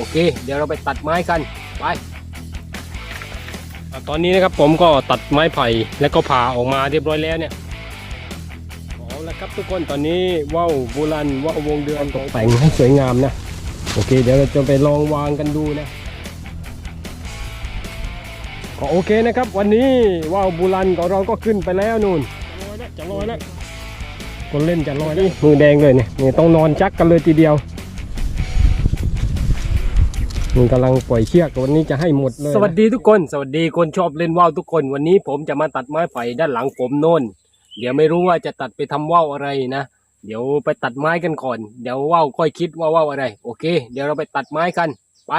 โอเค เดี๋ยวเราไปตัดไม้กันไปอะตอนนี้นะครับผมก็ตัดไม้ไผ่แล้วก็ผ่าออกมาเรียบร้อยแล้วเนี่ยเอาละครับทุกคนตอนนี้ว่าวโบราณว่าววงเดือนตกแต่งให้สวยงามนะโอเค เดี๋ยวเราจะไปลองวางกันดูนะก็โอเคนะครับ วันนี้ว่าวโบูรันของเราก็ขึ้นไปแล้วนู่นลอยแล้วจะลอยแล้วคนเล่นจะลอยแล้วมือแดงเลยเนี่ยนี่ต้องนอนจักกันเลยทีเดียว มันกำลังปล่อยเชือกวันนี้จะให้หมดเลย สวัสดีทุกคน สวัสดีคนชอบเล่นว่าวทุกคน วันนี้ผมจะมาตัดไม้ไผ่ด้านหลังผมโน่น เดี๋ยวไม่รู้ว่าจะตัดไปทำว่าวอะไรนะ เดี๋ยวไปตัดไม้กันก่อน เดี๋ยวว่าวค่อยคิดว่าว่าวอะไร โอเค เดี๋ยวเราไปตัดไม้กัน ไป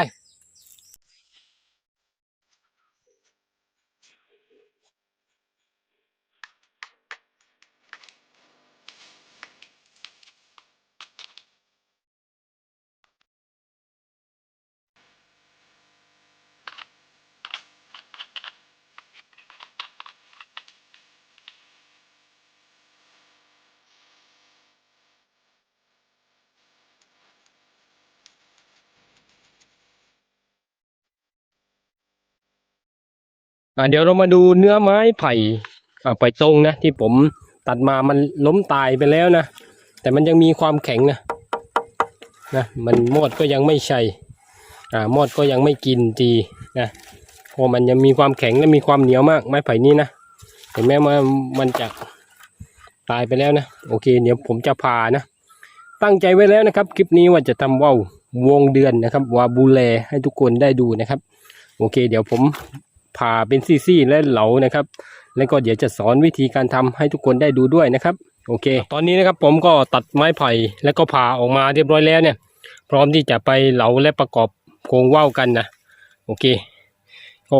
อ่าเดี๋ยวเรามาดูเนื้อไม้ไผ่อ่าไผ่ตรงนะที่ผมตัดมามันล้มตายไปแล้วนะ แต่มันยังมีความแข็งนะนะมันมอดก็ยังไม่ใช่อ่ามอดก็ยังไม่กินดีนะเพราะมันยังมีความแข็งและมีความเหนียวมากไม้ไผ่นี้นะเห็นไหมมันมันจะตายไปแล้วนะโอเคเดี๋ยวผมจะพานะ ตั้งใจไว้แล้วนะครับ คลิปนี้ว่าจะทำว่าววงเดือนนะครับวาบูแลให้ทุกคนได้ดูนะครับ โอเค เดี๋ยวผม ผ่าเป็นซี่ๆและเหลานะครับ แล้วก็เดี๋ยวจะสอนวิธีการทำให้ทุกคนได้ดูด้วยนะครับ โอเค ตอนนี้นะครับผมก็ตัดไม้ไผ่แล้วก็ผ่าออกมาเรียบร้อยแล้วเนี่ย พร้อมที่จะไปเหลาและประกอบโครงว่าวกันนะโอเค ก็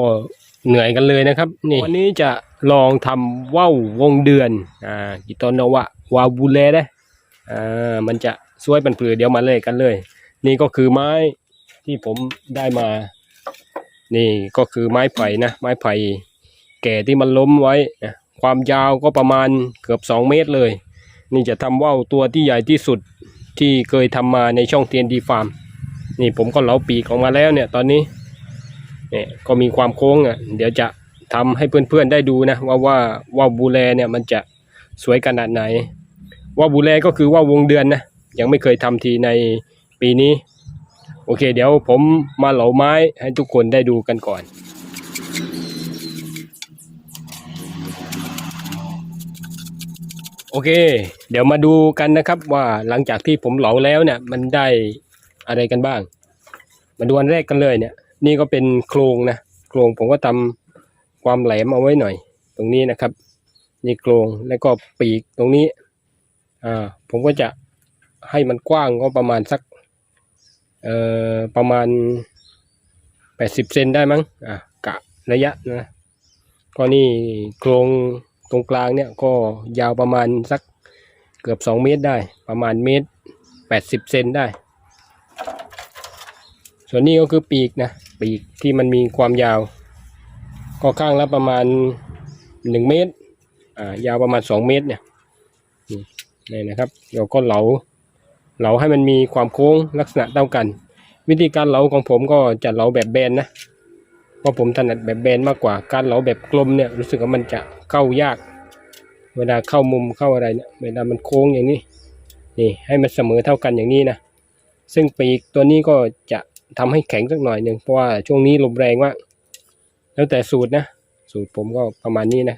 เหนื่อยกันเลยนะครับ นี่วันนี้จะลองทำว่าววงเดือนอ่ากิตอนวะวาบูเลได้อ่ามันจะสวยเป็นเปลือเดี๋ยวมาเลยกันเลย นี่ก็คือไม้ที่ผมได้มา นี่ก็คือไม้ไผ่นะไม้ไผ่แก่ที่มันล้มไว้นะความยาวก็ประมาณเกือบ 2 เมตรเลย นี่จะทำว่าวตัวที่ใหญ่ที่สุดที่เคยทำมาในช่องเทียนดีฟาร์มนี่ผมก็เหลาปีกออกมาแล้วเนี่ยตอนนี้เนี่ยก็มีความโค้งอะเดี๋ยวจะทำให้เพื่อนๆได้ดูนะว่าว่าว่าวบูแลเนี่ยมันจะสวยขนาดไหน ว่าวบูแลก็คือว่าววงเดือนนะยังไม่เคยทำทีในปีนี้ โอเค เดี๋ยวผมมาเหลาไม้ให้ทุกคนได้ดูกันก่อนโอเค เดี๋ยวมาดูกันนะครับว่าหลังจากที่ผมเหลาแล้วเนี่ย มันได้อะไรกันบ้าง มาดูอันแรกกันเลยเนี่ย นี่ก็เป็นโครงนะโครงผมก็ทำความแหลมเอาไว้หน่อย ตรงนี้นะครับ นี่โครงแล้วก็ปีกตรงนี้อ่าผมก็จะให้มันกว้างก็ประมาณสัก เอ่อประมาณแปดสิบเซนได้มั้งอะกะระยะนะก็นี่โครงตรงกลางเนี่ยก็ยาวประมาณสักเกือบสองเมตรได้ ประมาณเมตรแปดสิบเซนได้ ส่วนนี้ก็คือปีกนะ ปีกที่มันมีความยาว ก็ข้างละประมาณหนึ่งเมตรอ่ายาวประมาณสองเมตรเนี่ยนี่นี่นะครับเราก็เหลา เหลาให้มันมีความโค้งลักษณะเท่ากัน วิธีการเหลาของผมก็จะเหลาแบบแบนนะเพราะผมถนัดแบบแบนมากกว่าการเหลาแบบกลมเนี่ยรู้สึกว่ามันจะเข้ายาก เวลาเข้ามุมเข้าอะไรเนี่ยเวลามันโค้งอย่างนี้นี่ให้มันเสมอเท่ากันอย่างนี้นะซึ่งปีกตัวนี้ก็จะทำให้แข็งสักหน่อยหนึ่งเพราะว่าช่วงนี้ลมแรงมากแล้วแต่สูตรนะ สูตรผมก็ประมาณนี้นะ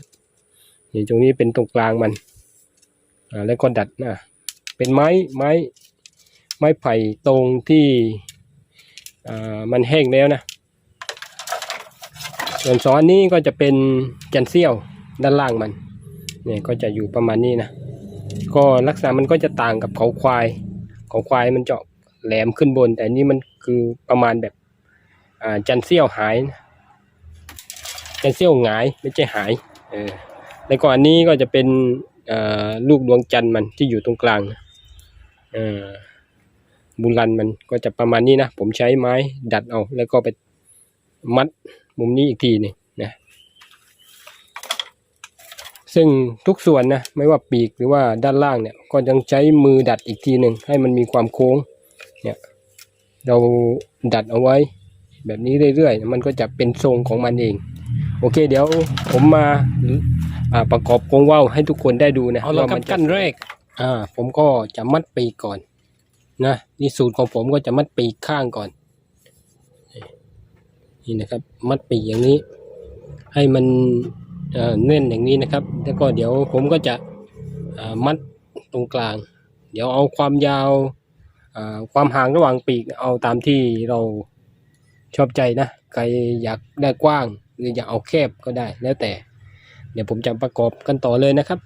นี่ตรงนี้เป็นตรงกลางมันอ่าแล้วก็ดัดนะเป็นไม้ไม้ ไม้ไผ่ตรงที่มันแห้งแล้วนะ ส่วนซ้อนนี้ก็จะเป็นจันเซี่ยวด้านล่างมันเนี่ยก็จะอยู่ประมาณนี้นะ ก็ลักษณะมันก็จะต่างกับเขาควาย เขาควายมันจะแหลมขึ้นบน แต่นี้มันคือประมาณแบบจันเซี่ยวหายนะจันเซี่ยวหงายไม่ใช่หายเออแล้วก็อันนี้ก็จะเป็นลูกดวงจันทร์มันที่อยู่ตรงกลางเอ่อ บุรันมันก็จะประมาณนี้นะ ผมใช้ไม้ดัดเอา แล้วก็ไปมัดมุมนี้อีกทีหนึงนะซึ่งทุกส่วนนะไม่ว่าปีกหรือว่าด้านล่างเนี่ยก็ยังใช้มือดัดอีกทีหนึ่งให้มันมีความโค้งเนี่ยเราดัดเอาไว้ แบบนี้เรื่อยๆ มันก็จะเป็นทรงของมันเอง โอเค เดี๋ยวผมมาอ่าประกอบกรงว่าวให้ทุกคนได้ดูนะเอาละครับว่มันขั้นแรกอ่าผมก็จะมัดปีกก่อน นะนี่สูตรของผมก็จะมัดปีกข้างก่อน นี่นะครับ มัดปีกอย่างนี้ ให้มันเอ่อแน่นอย่างนี้นะครับ แล้วก็เดี๋ยวผมก็จะมัดตรงกลาง เดี๋ยวเอาความยาวอ่าความห่างระหว่างปีกเอาตามที่เราชอบใจนะใครอยากได้กว้าง หรืออยากเอาแคบก็ได้แล้วแต่ เดี๋ยวผมจะประกอบกันต่อเลยนะครับ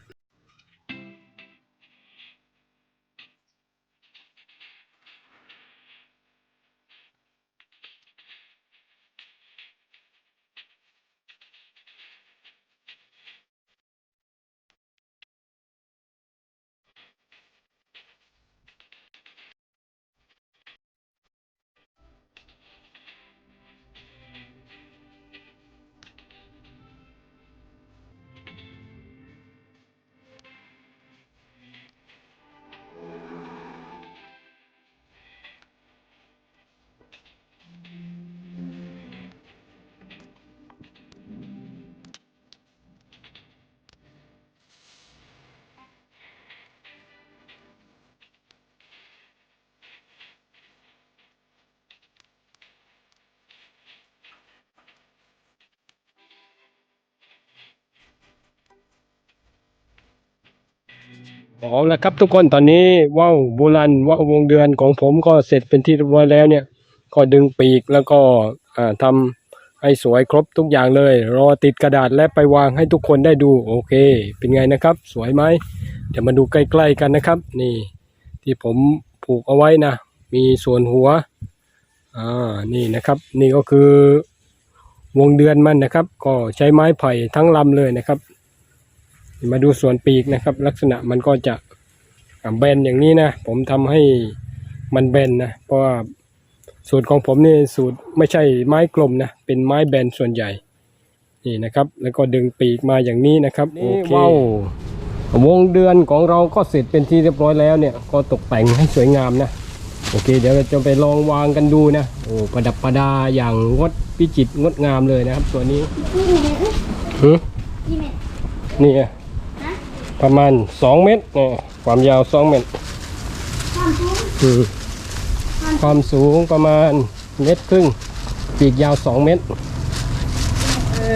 เอาละครับทุกคนตอนนี้ว่าวโบราณว่าววงเดือนของผมก็เสร็จเป็นที่เรียบร้อยแล้วเนี่ย ก็ดึงปีกแล้วก็อ่าทำให้สวยครบทุกอย่างเลย รอติดกระดาษและไปวางให้ทุกคนได้ดูโอเค เป็นไงนะครับ สวยไหมเดี๋ยวมาดูใกล้ๆกันนะครับ นี่ ที่ผมผูกเอาไว้นะ มีส่วนหัวอ่านี่นะครับ นี่ก็คือวงเดือนมันนะครับ ก็ใช้ไม้ไผ่ทั้งลำเลยนะครับ มาดูส่วนปีกนะครับ ลักษณะมันก็จะอ่าแบนอย่างนี้นะ ผมทำให้มันแบนนะเพราะว่าสูตรของผมนี่สูตรไม่ใช่ไม้กลมนะเป็นไม้แบนส่วนใหญ่นี่นะครับ แล้วก็ดึงปีกมาอย่างนี้นะครับโอเคว้าววงเดือนของเราก็เสร็จเป็นที่เรียบร้อยแล้วเนี่ยก็ตกแต่งให้สวยงามนะโอเค เดี๋ยวเราจะไปลองวางกันดูนะโอ้ประดับประดาอย่างงดพิจิตรงดงามเลยนะครับ ตัวนี้กี่เมตรหือกี่เมตรนี่ไงฮะ ประมาณ 2 เมตรเนี่ยความยาว 2 เมตร ความสูงอืมความสูงประมาณเมตรครึ่ง ปีกยาว 2 เมตร เอ่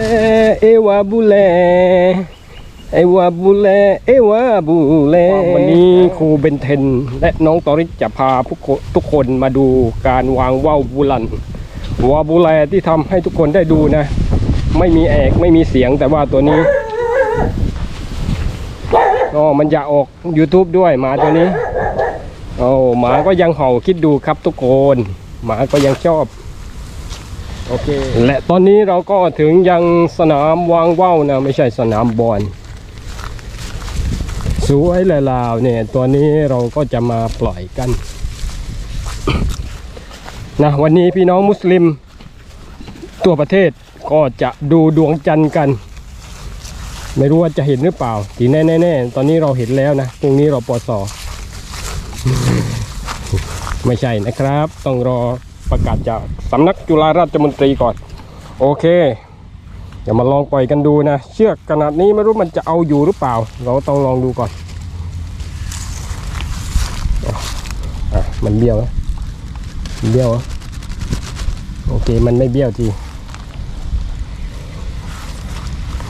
อเอวาบูเลเอวาบูเลเอวาบูเลวันนี้ครูเบนเทน และน้องตอริสจะพาผู้คนทุกคนมาดูการวางว่าวบูลันวาบูแลที่ทำให้ทุกคนได้ดูนะ ไม่มีแอกไม่มีเสียงแต่ว่าตัวนี้ ก็มันจะออก YouTube ด้วยหมาตัวนี้โอ้หมาก็ยังเห่าคิดดูครับทุกคนหมาก็ยังชอบโอเคและตอนนี้เราก็ถึงยังสนามวางว่าวนะไม่ใช่สนามบอลสวยเลยลาวเนี่ยตัวนี้เราก็จะมาปล่อยกันนะวันนี้พี่น้องมุสลิม ตัวประเทศก็จะดูดวงจันทร์กัน ไม่รู้ว่าจะเห็นหรือเปล่าทีแน่แน่ๆตอนนี้เราเห็นแล้วนะพรุ่งนี้เราปอสไม่ใช่นะครับ ต้องรอประกาศจากสำนักจุฬาราชมนตรีก่อน โอเคเดี๋ยวมาลองปล่อยกันดูนะ เชือกขนาดนี้ไม่รู้มันจะเอาอยู่หรือเปล่า เราต้องลองดูก่อนอะมันเบี้ยวนะมันเบี้ยวโอเคมันไม่เบี้ยวที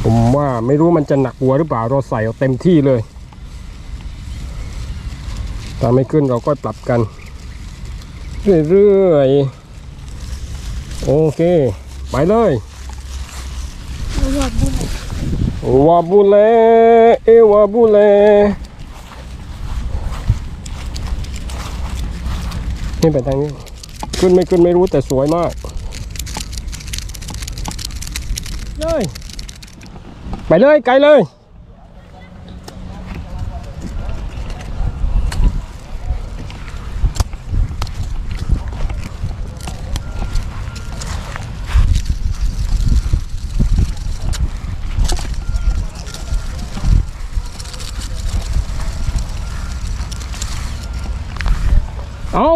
ผมว่าไม่รู้มันจะหนักหัวหรือเปล่าเราใส่เอาเต็มที่เลยถ้าไม่ขึ้นเราก็ปรับกัน เรื่อยๆ โอเค ไปเลย วาบูเล เอวาบูเล นี่ไปทางนี้ ขึ้นไม่ขึ้นไม่รู้แต่สวยมากเลย ไปเลยไกลเลยเอา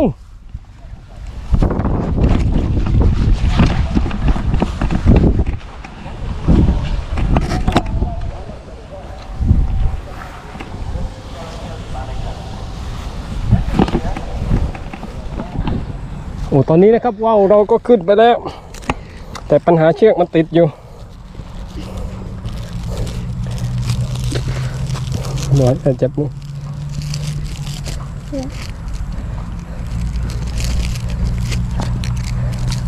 ตอนนี้นะครับว่าวเราก็ขึ้นไปแล้ว แต่ปัญหาเชือกมันติดอยู่หน่อยแต่เจ็บนี่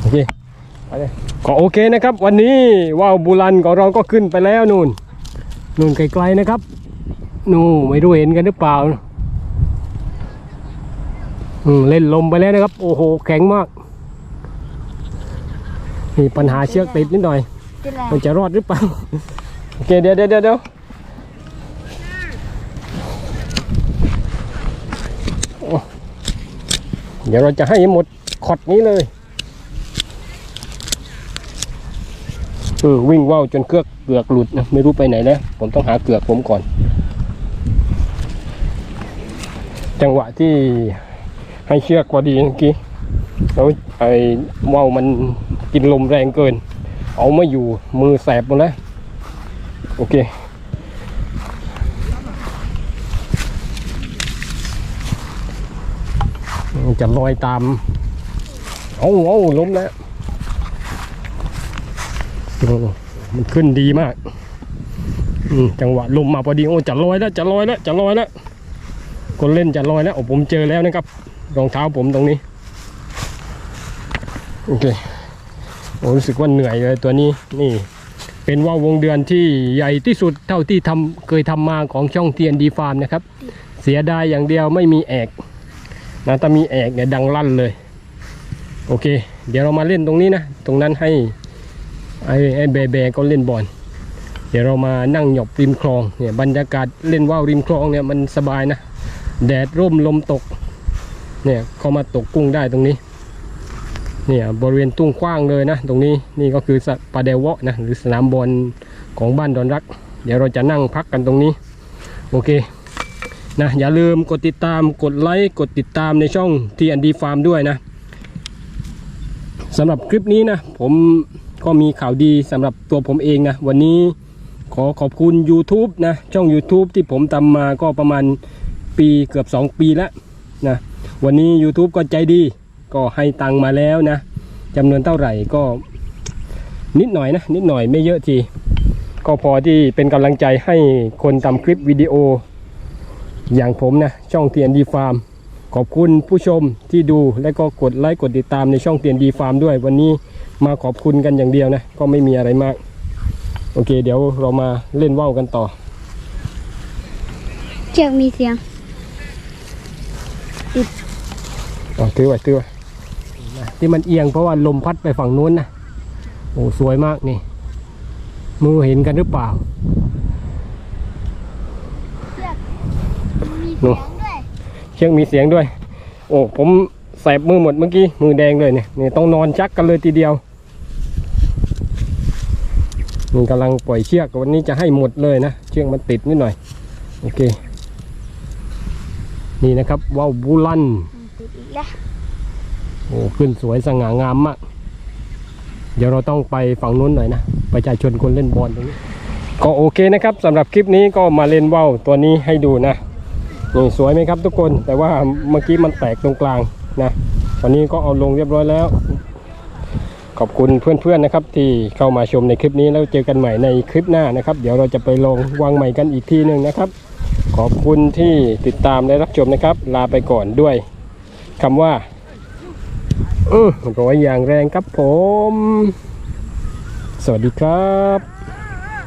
โอเคไปเลยก็โอเคนะครับ วันนี้ว่าวบูรันของเราก็ขึ้นไปแล้วนู่นนู่นไกลๆนะครับ นู่นไม่รู้เห็นกันหรือเปล่า เล่นลมไปแล้วนะครับ โอ้โห แข็งมาก มีปัญหาเชือกติดนิดหน่อยจะแรงมันจะรอดหรือเปล่า โอเค เดี๋ยวเดี๋ยวเดี๋ยวเดี๋ยวโอ้เดี๋ยวเราจะให้หมดขอดนี้เลยเออวิ่งว่าวจนเกือกเกือกหลุดนะไม่รู้ไปไหนแล้วผมต้องหาเกือกผมก่อน จังหวะที่ ให้เชือกพอดีเมื่อกี้แล้วไอ้ว่าวมันกินลมแรงเกิน เอาไม่อยู่มือแสบหมดแล้วโอเคจะลอยตาม เอาเอาล้มแล้วมันขึ้นดีมากอืจังหวะลมมาพอดี โอ้จะลอยแล้ว จะลอยแล้ว จะลอยแล้ว คนเล่นจะลอยแล้ว โอ้ผมเจอแล้วนะครับ รองเท้าผมตรงนี้ โอเคโอ้รู้สึกว่าเหนื่อยเลยตัวนี้นี่ เป็นว่าววงเดือนที่ใหญ่ที่สุดเท่าที่ทำเคยทำมาของช่องเทียนดีฟาร์มนะครับ เสียดายอย่างเดียวไม่มีแอกนะถ้ามีแอกเนี่ยดังลั่นเลย โอเค เดี๋ยวเรามาเล่นตรงนี้นะ ตรงนั้นให้ไอ้ไอ้เบเบก็เล่นบอลเดี๋ยวเรามานั่งหยบริมคลองเนี่ยบรรยากาศเล่นว่าวริมคลองเนี่ยมันสบายนะ แดดร่มลมตก เนี่ยเขามาตกกุ้งได้ตรงนี้เนี่ยบริเวณตุ้งกว้างเลยนะ ตรงนี้นี่ก็คือสะปาเดวะนะหรือสนามบอลของบ้านดอนรัก เดี๋ยวเราจะนั่งพักกันตรงนี้ โอเคนะอย่าลืมกดติดตามกดไลค์กดติดตามในช่องทีอันดีฟาร์มด้วยนะสำหรับคลิปนี้นะ ผมก็มีข่าวดีสำหรับตัวผมเองนะ วันนี้ขอขอบคุณ YouTube นะ ช่อง YouTube ที่ผมทำมาก็ประมาณปีเกือบ 2 ปีแล้ว นะวันนี้ YouTube ก็ใจดี ก็ให้ตังมาแล้วนะจำนวนเท่าไหร่ก็นิดหน่อยนะ นิดหน่อยไม่เยอะทีก็พอที่เป็นกำลังใจให้คนทำคลิปวิดีโอ อย่างผมนะ ช่องเทียนดีฟาร์มขอบคุณผู้ชมที่ดูและก็กดไลค์กดติดตามในช่องเทียนดีฟาร์มด้วย วันนี้มาขอบคุณกันอย่างเดียวนะ ก็ไม่มีอะไรมาก โอเค เดี๋ยวเรามาเล่นว่าวกันต่อเชือกมีเสียง อ๋อถือไว้ถือไว้นะที่มันเอียงเพราะว่าลมพัดไปฝั่งนู้นนะโอ้สวยมากนี่มือเห็นกันหรือเปล่ามีเนเสีอะยงด้วยเชือกมีเสียงด้วย โอ้ผมแสบมือหมดเมื่อกี้มือแดงเลยเนี่ยนี่ต้องนอนชักกันเลยทีเดียวนี่กำลังปล่อยเชือกวันนี้จะให้หมดเลยนะเชือกมันติดนิดหน่อยโอเค นี่นะครับว่าวบูลันติดอีกแล้วโอ้ขึ้นสวยสง่างามมาก เดี๋ยวเราต้องไปฝั่งนู้นหน่อยนะประชาชนคนเล่นบอลตรงนี้ ก็โอเคนะครับสำหรับคลิปนี้ก็มาเล่นว่าวตัวนี้ให้ดูนะนี่สวยไหมครับทุกคนแต่ว่าเมื่อกี้มันแตกตรงกลางนะตอนนี้ก็เอาลงเรียบร้อยแล้ว ขอบคุณเพื่อนๆนะครับ ที่เข้ามาชมในคลิปนี้แล้วเจอกันใหม่ในคลิปหน้านะครับ เดี๋ยวเราจะไปลงวางใหม่กันอีกทีหนึ่งนะครับ ขอบคุณที่ติดตามและรับชมนะครับ ลาไปก่อนด้วยคำว่าอือร้อยอย่างแรงครับผม สวัสดีครับ